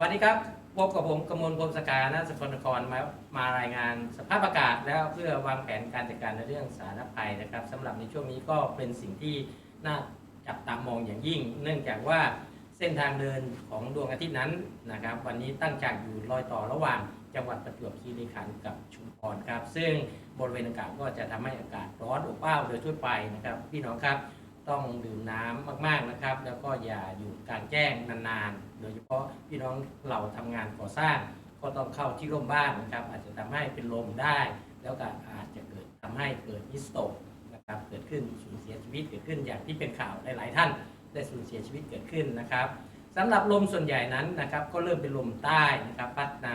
สวัสดีครับ พบกับผมกมลพรมสกาณสกลนครมามารายงานสภาพอากาศแล้วเพื่อวางแผนการจัดการในเรื่องสาธารณภัยนะครับสำหรับในช่วงนี้ก็เป็นสิ่งที่น่าจับตามองอย่างยิ่ง เนื่องจากว่าเส้นทางเดินของดวงอาทิตย์นั้นนะครับ วันนี้ตั้งจากอยู่รอยต่อระหว่างจังหวัดประจวบคีรีขันธ์กับชุมพรครับ ซึ่งบริเวณอากาศก็จะทำให้อากาศร้อนอบอ้าวโดยทั่วไปนะครับ พี่น้องครับต้องดื่มน้ำมากๆนะครับ แล้วก็อย่าอยู่กลางแจ้งนานๆ โดยเฉพาะพี่น้องเราทำงานก่อสร้าง ก็ต้องเข้าที่ร่มบ้านนะครับ อาจจะทำให้เป็นลมได้ แล้วก็อาจจะเกิดทำให้เกิดฮิสโตกนะครับเกิดขึ้นสูญเสียชีวิตเกิดขึ้นอย่างที่เป็นข่าวหลายๆท่านได้สูญเสียชีวิตเกิดขึ้นนะครับสำหรับลมส่วนใหญ่นั้นนะครับก็เริ่มเป็นลมใต้นะครับพัฒนา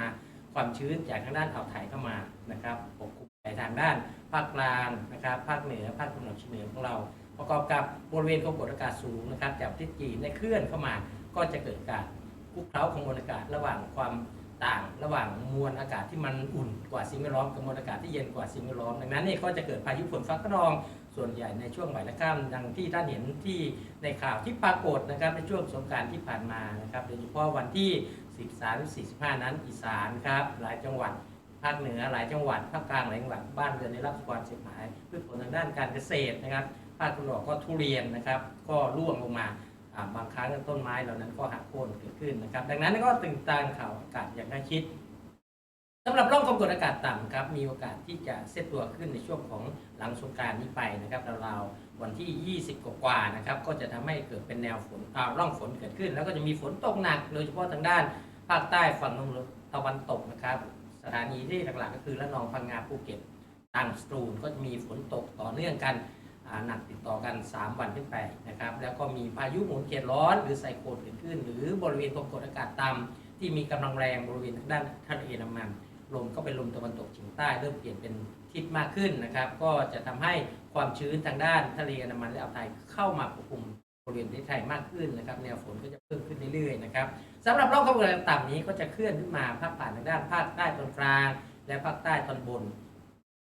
ความชื้นจากทางด้านอ่าวไทยเข้ามานะครับปกคลุมไปทางด้านภาคกลางนะครับภาคเหนือภาคตะวันออกเฉียงเหนือของเรา ประกอบกับบริเวณความกดอากาศสูงนะครับจากประเทศจีนได้เคลื่อนเข้ามา ก็จะเกิดการคลุกเคล้าของมวลอากาศระหว่างความต่างระหว่างมวลอากาศที่มันอุ่นกว่าสิ่งแวดล้อมกับมวลอากาศที่เย็นกว่าสิ่งแวดล้อมดังนั้นเนี่ยก็จะเกิดพายุฝนฟ้าคะนองส่วนใหญ่ในช่วงบ่ายและค่ำดังที่ท่านเห็นที่ในข่าวที่ปรากฏนะครับในช่วงสงการที่ผ่านมานะครับโดยเฉพาะวันที่ 13 45 นั้นอีสานครับหลายจังหวัดภาคเหนือหลายจังหวัดภาคกลางหลายจังหวัดบ้านเรือนได้รับความเสียหายพืชผลทางด้านการเกษตรนะครับภาคตะวันออกก็ทุเรียนนะครับก็ร่วงลงมา บางครั้งต้นไม้เหล่านั้นก็หักโค่นเกิดขึ้นนะครับ ดังนั้นก็ติดตามข่าวอากาศอย่างใกล้ชิดสำหรับร่องความกดอากาศต่ำครับ มีโอกาสที่จะเซตตัวขึ้นในช่วงของหลังสงกรารนี้ไปนะครับราวๆวันที่ 20 กว่าๆนะครับ ก็จะทำให้เกิดเป็นแนวฝนอ่าร่องฝนเกิดขึ้น แล้วก็จะมีฝนตกหนัก โดยเฉพาะทางด้านภาคใต้ฝั่งตะวันตกนะครับ สถานีที่หลักๆก็คือระนองพังงาภูเก็ตตรังสตูลก็จะมีฝนตกต่อเนื่องกัน หนักติดต่อกัน 3 วันขึ้นไปนะครับ แล้วก็มีพายุหมุนเขตร้อน หรือไซโคลนเกิดขึ้น หรือบริเวณความกดอากาศต่ำที่มีกำลังแรงบริเวณทางด้านทะเลน้ำมัน ลมก็เป็นลมตะวันตกเฉียงใต้เริ่มเปลี่ยนเป็นทิศมากขึ้นนะครับ ก็จะทำให้ความชื้นทางด้านทะเลนดามันและอ่าวไทยเข้ามาปกคลุมบริเวณประเทศไทยมากขึ้นนะครับแนวฝนก็จะเพิ่มขึ้นเรื่อยๆนะครับสำหรับร่องความกดอากาศต่ำนี้ก็จะเคลื่อนขึ้นมาพาดผ่านทางด้านภาคใต้ตอนกลาง และภาคใต้ตอนบน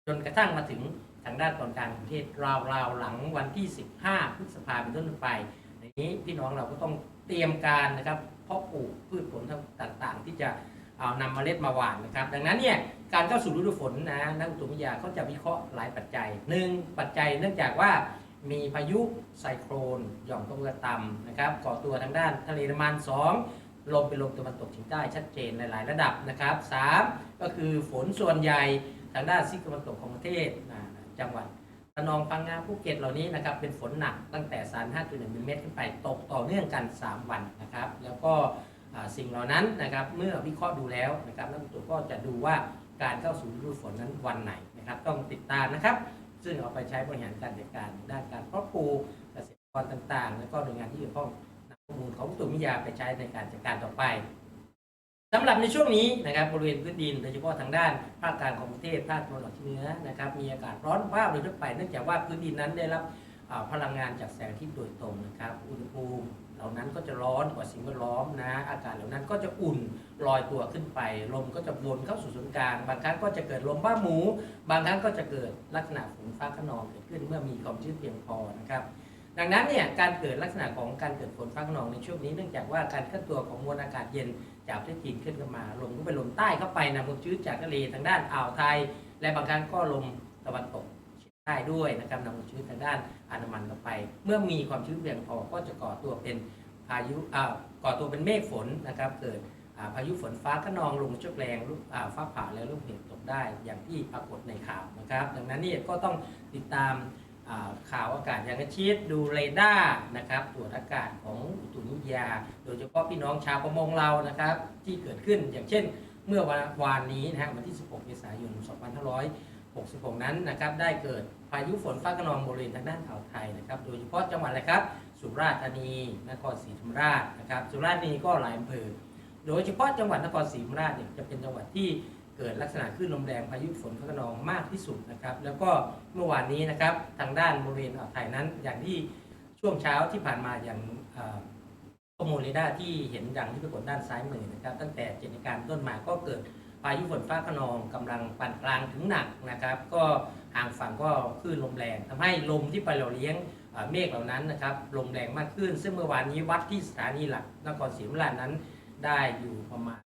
จนกระทั่งมาถึง ทางด้านตอนกลางประเทศราวๆหลังวันที่ 15 พฤษภาคมเป็นต้นไปอย่างนี้พี่น้องเราก็ต้องเตรียมการนะครับเพาะปลูกพืชผลต่างๆ ที่จะเอานำเมล็ดมาหว่านนะครับ ดังนั้นเนี่ยการเข้าสู่ฤดูฝนนะนักอุตุวิทยาเขาจะวิเคราะห์หลายปัจจัยหนึ่งปัจจัยเนื่องจากว่ามีพายุไซโครนหย่อมความกดอากาศต่ำนะครับก่อตัวทางด้านทะเลน้ำมันสองลมเป็นลมตะวันตกเฉียงใต้ชัดเจนหลายระดับนะครับสามก็คือฝนส่วนใหญ่ทางด้านซีกตะวันตกของประเทศนะ จังหวัดระนองพังงาภูเก็ตเหล่านี้นะครับเป็นฝนหนักตั้งแต่35.1มิลลิเมตรขึ้นไปตกต่อเนื่องกัน 3 วันนะครับ แล้วก็สิ่งเหล่านั้นนะครับเมื่อวิเคราะห์ดูแล้วนะครับนักวิเคราะห์ก็จะดูว่าการเข้าสู่ฤดูฝนนั้นวันไหนนะครับ ต้องติดตามนะครับ ซึ่งเอาไปใช้บริหารการจัดการด้านการเพาะปลูกเกษตรกรต่างๆ แล้วก็หน่วยงานที่เกี่ยวข้องนำข้อมูลของอุตุนิยาไปใช้ในการจัดการต่อไป สำหรับในช่วงนี้นะครับบริเวณพื้นดินโดยเฉพาะทางด้านภาคกลางของประเทศภาคตะวันออกเฉียงเหนือนะครับมีอากาศร้อนว้าวโดยทั่วไปเนื่องจากว่าพื้นดินนั้นได้รับพลังงานจากแสงอาทิตย์โดยตรงนะครับอุณหภูมิเหล่านั้นก็จะร้อนกว่าสิ่งแวดล้อมนะอากาศเหล่านั้นก็จะอุ่นลอยตัวขึ้นไป ลมก็จะวนเข้าสู่ศูนย์กลาง บางครั้งก็จะเกิดลมบ้าหมู บางครั้งก็จะเกิดลักษณะฝนฟ้าขนองเกิดขึ้นเมื่อมีความชื้นเพียงพอนะครับดังนั้นเนี่ยการเกิดลักษณะของการเกิดฝนฟ้าขนองในช่วงนี้เนื่องจากว่าการเคลื่อนตัวของมวลอากาศเย็น จากประเทศจีนขึ้นเข้ามาลมก็เป็นลมใต้เข้าไปนำความชื้นจากทะเลทางด้านอ่าวไทย และบางครั้งก็ลมตะวันตกเฉียงใต้ด้วยนะครับนำความชื้นทางด้านอันดามันเข้าไป เมื่อมีความชื้นเพียงพอก็จะก่อตัวเป็นพายุก่อตัวเป็นเมฆฝนนะครับ เกิดพายุฝนฟ้าขนองลมชกแรงลูกฟ้าผ่าและลูกเห็บตกได้อย่างที่ปรากฏในข่าวนะครับ ดังนั้นนี่ก็ต้องติดตาม ข่าวอากาศอย่างกระชิดดูเรดาร์นะครับตรวจอากาศของอุตุนิยา โดยเฉพาะพี่น้องชาวประมงเรานะครับ ที่เกิดขึ้นอย่างเช่น เมื่อวันวานนี้นะฮะวันที่ 16 เมษายน 2566 นั้นนะครับได้เกิดพายุฝนฟ้าคะนองบริเวณทางด้านอ่าวไทยนะครับ โดยเฉพาะจังหวัดอะไรครับ สุราษฎร์ธานีนครศรีธรรมราชนะครับ สุราษฎร์ธานีก็หลายอำเภอโดยเฉพาะจังหวัดนครศรีธรรมราชเนี่ยจะเป็นจังหวัดที่ เกิดลักษณะคลื่นลมแรงพายุฝนฟ้าคะนองมากที่สุดนะครับ แล้วก็เมื่อวานนี้นะครับทางด้านบริเวณอ่าวไทยนั้นอย่างที่ช่วงเช้าที่ผ่านมาอย่างข้อมูลเรดาร์ที่เห็นอย่างที่ปรากฏด้านซ้ายมือนะครับ ตั้งแต่เจ็ดนาฬิกาเป็นต้นมาก็เกิดพายุฝนฟ้าคะนองกำลังปานกลางถึงหนักนะครับ ก็ห่างฝั่งก็คลื่นลมแรงทำให้ลมที่ไปหล่อเลี้ยงเมฆเหล่านั้นนะครับลมแรงมากขึ้น ซึ่งเมื่อวานนี้วัดที่สถานีหลักนครศรีธรรมราชนั้นได้อยู่ประมาณ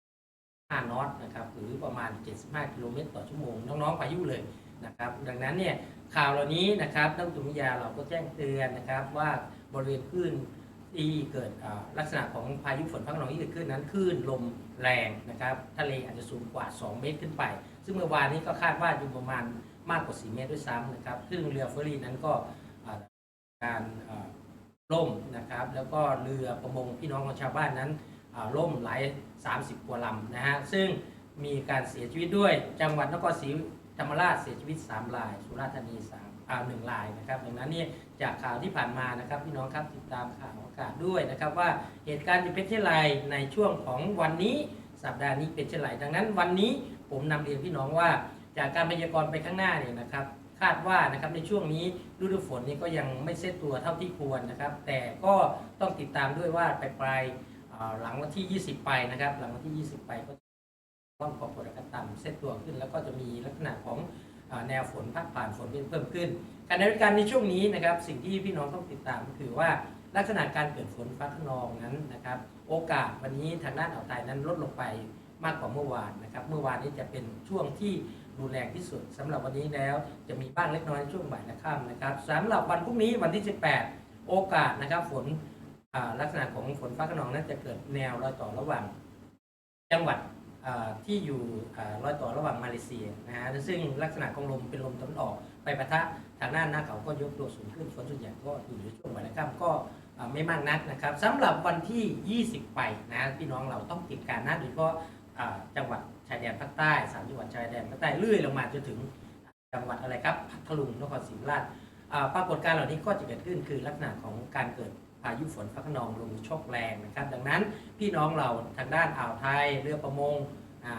5นอตนะครับหรือประมาณ 75 กิโลเมตรต่อชั่วโมง น้องๆพายุเลยนะครับดังนั้นเนี่ยข่าวเหล่านี้นะครับนักอุมวิทยาเราก็แจ้งเตือนนะครับว่าบริเวณคลื่นที่เกิดลักษณะของพายุฝนฟ้าขนองที่เกิดขึ้นนั้นคลื่นลมแรงนะครับทะเลอาจจะสูงกว่า 2 เมตรขึ้นไป ซึ่งเมื่อวานนี้ก็คาดว่าอยู่ประมาณมากกว่า 4 เมตรด้วยซ้ำนะครับซึ่งเรือเฟอร์รี่นั้นก็การอ่าล่มนะครับแล้วก็เรือประมงพี่น้องของชาวบ้านนั้น ล่มหลาย30 กว่าลำนะฮะ ซึ่งมีการเสียชีวิตด้วย จังหวัดนครศรีธรรมราชเสียชีวิต 3 ราย สุราษฎร์ธานี3อ่าหนึ่งรายนะครับ ดังนั้นนี่จากข่าวที่ผ่านมานะครับพี่น้องครับติดตามข่าวอากาศด้วยนะครับว่าเหตุการณ์จะเป็นเช่นไรในช่วงของวันนี้สัปดาห์นี้เป็นเช่นไรดังนั้นวันนี้ผมนำเรียนพี่น้องว่า จากการพยากรณ์ไปข้างหน้าเนี่ยนะครับคาดว่านะครับในช่วงนี้ฤดูฝนนี้ก็ยังไม่เซตตัวเท่าที่ควรนะครับ แต่ก็ต้องติดตามด้วยว่าปลายๆอ่า หลังวันที่ 20 ไปนะครับ หลังวันที่ 20 ไปก็ต้องขอบกดอากาศต่ำเซตตัวขึ้น แล้วก็จะมีลักษณะของแนวฝนพัดผ่านฝนเพิ่มขึ้น การในการในช่วงนี้นะครับ สิ่งที่พี่น้องต้องติดตามก็คือว่าลักษณะการเกิดฝนฟ้าขนองนั้นนะครับ โอกาสวันนี้ทางด้านอ่าวไทยนั้นลดลงไปมากกว่าเมื่อวานนะครับ เมื่อวานนี้จะเป็นช่วงที่รุนแรงที่สุดสำหรับวันนี้แล้วจะมีบ้างเล็กน้อยในช่วงบ่ายและค่ำนะครับสำหรับวันพรุ่งนี้วันที่ 18 โอกาสนะครับฝน ลักษณะของฝนฟ้าขนองนั้นจะเกิดแนวรอยต่อระหว่าง จังหวัดที่อยู่รอยต่อระหว่างมาเลเซียนะฮะซึ่งลักษณะของลมเป็นลมตะวันออกไปปะทะทางด้านหน้าเขาก็ยกตัวสูงขึ้นฝนส่วนใหญ่ก็อยู่ในช่วงวันและค่ำก็ไม่มากนักนะครับสำหรับวันที่ 20 ไปนะพี่น้องเราต้องติดการนะโดยเฉพาะจังหวัดชายแดนภาคใต้สามจังหวัดชายแดนภาคใต้เลื่อยลงมาจนถึงจังหวัดอะไรครับพัทลุงนครศรีธรรมราชปรากฏการณ์เหล่านี้ก็จะเกิดขึ้นคือลักษณะของการเกิด พายุฝนฟ้าขนองลมโชกแรงนะครับ ดังนั้นพี่น้องเราทางด้านอ่าวไทยเรือประมง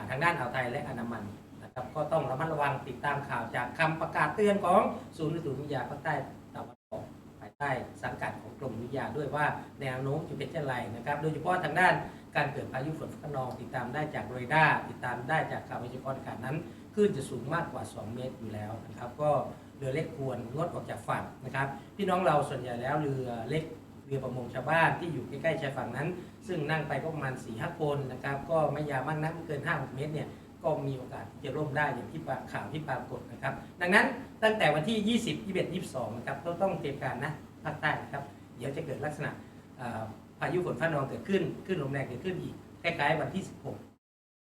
ทางด้านอ่าวไทยและอันดามันนะครับก็ต้องระมัดระวังติดตามข่าวจากคำประกาศเตือนของศูนย์อุตุนิยมวิทยาภาคใต้ตะวันออกภายใต้สังกัดของกรมนิยมวิทยาด้วยว่าแนวโน้มจะเป็นเช่นไรนะครับ โดยเฉพาะทางด้านการเกิดพายุฝนฟ้าขนองติดตามได้จากเรดาร์ติดตามได้จากข่าวพยากรณ์อากาศนั้นคลื่นจะสูงมากกว่า 2 เมตรอยู่แล้วนะครับ ก็เรือเล็กควรงดออกจากฝั่งนะครับ พี่น้องเราส่วนใหญ่แล้วเรือเล็ก เรือประมงชาวบ้านที่อยู่ใกล้ๆชายฝั่งนั้น ซึ่งนั่งไปก็ประมาณ4ี่ห้าคนนะครับ ก็ไม่ยาวมากนักไม่เกิน5เมตรเนี่ยก็มีโอกาสที่จะร่มได้อย่างที่ข่าวที่ปรากฏนะครับ ดังนั้นตั้งแต่วันที่ 20 21 22 นะครับก็ต้องเตรียมการนะภาคใต้นะครับ เดี๋ยวจะเกิดลักษณะพายุฝนฟ้าขนองเกิดขึ้นขึ้นลมแรงเกิดขึ้นอีกคล้ายๆวันที่ 16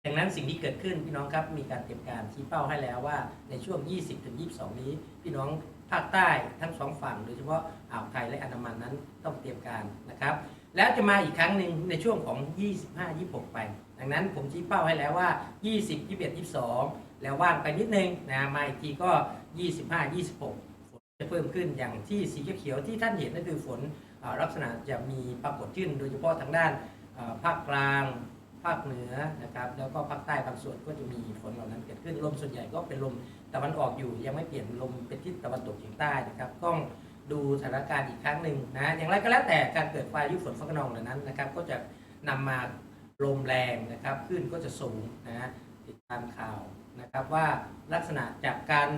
ดังนั้นสิ่งที่เกิดขึ้นพี่น้องครับมีการเตรียมการชี้เป้าให้แล้วว่าในช่วง 20ถึง22 นี้ พี่น้องภาคใต้ทั้งสองฝั่งโดยเฉพาะอ่าวไทยและอันดามันนั้นต้องเตรียมการนะครับ แล้วจะมาอีกครั้งหนึ่งในช่วงของ 25 26 ไป ดังนั้นผมชี้เป้าให้แล้วว่า 20 21 22 แล้วว่างไปนิดนึงนะมาอีกทีก็ 25 26 ฝนจะเพิ่มขึ้นอย่างที่สีเขียวที่ท่านเห็นนั่นคือฝนอ่าลักษณะจะมีปรากฏขึ้น โดยเฉพาะทางด้านภาคกลางาคเหนือนะครับแล้วก็ภาคใต้บางส่วนก็จะมีฝนเหล่านั้นเกิดขึ้นลมส่วนใหญ่ก็เป็นลมตะวันออกอยู่ ยังไม่เปลี่ยนลมเป็นทิศตะวันตกเฉียงใต้นะครับต้องดูสถานการณ์อีกครั้งหนึ่งนะอย่างไรก็แล้วแต่การเกิดพายุฝนฟ้าขนองเหล่านั้นนะครับก็จะนำมาลมแรงนะครับคลื่นก็จะสูงนะติดตามข่าวนะครับว่าลักษณะจากการ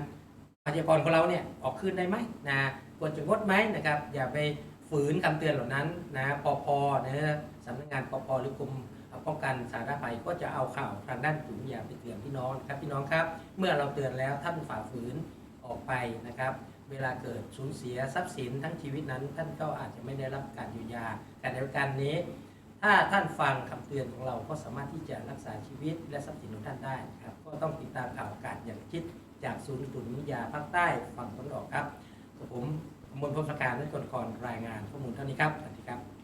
พยากรณ์ของเราเนี่ยออกคลื่นได้ไหมนะควรจะงดไหมนะครับอย่าไปฝืนคำเตือนเหล่านั้นนะปพนะสำนักงานปพหรือกรม ป้องกันสาธารณภัยก็จะเอาข่าวทางด้านถุงยาไปเตือนพี่น้องครับพี่น้องครับ เมื่อเราเตือนแล้วท่านฝ่าฝืนออกไปนะครับ เวลาเกิดสูญเสียทรัพย์สินทั้งชีวิตนั้น ท่านก็อาจจะไม่ได้รับการเยียวยาการในการนี้ ถ้าท่านฟังคำเตือนของเราก็สามารถที่จะรักษาชีวิตและทรัพย์สินของท่านได้ครับก็ต้องติดตามข่าวอากาศอย่างชิดจากศูนย์อุตุนิยมวิทยาภาคใต้ฝั่งตะวันออกครับผมมนพงศการนักกรรายงานข้อมูลเท่านี้ครับสวัสดีครับ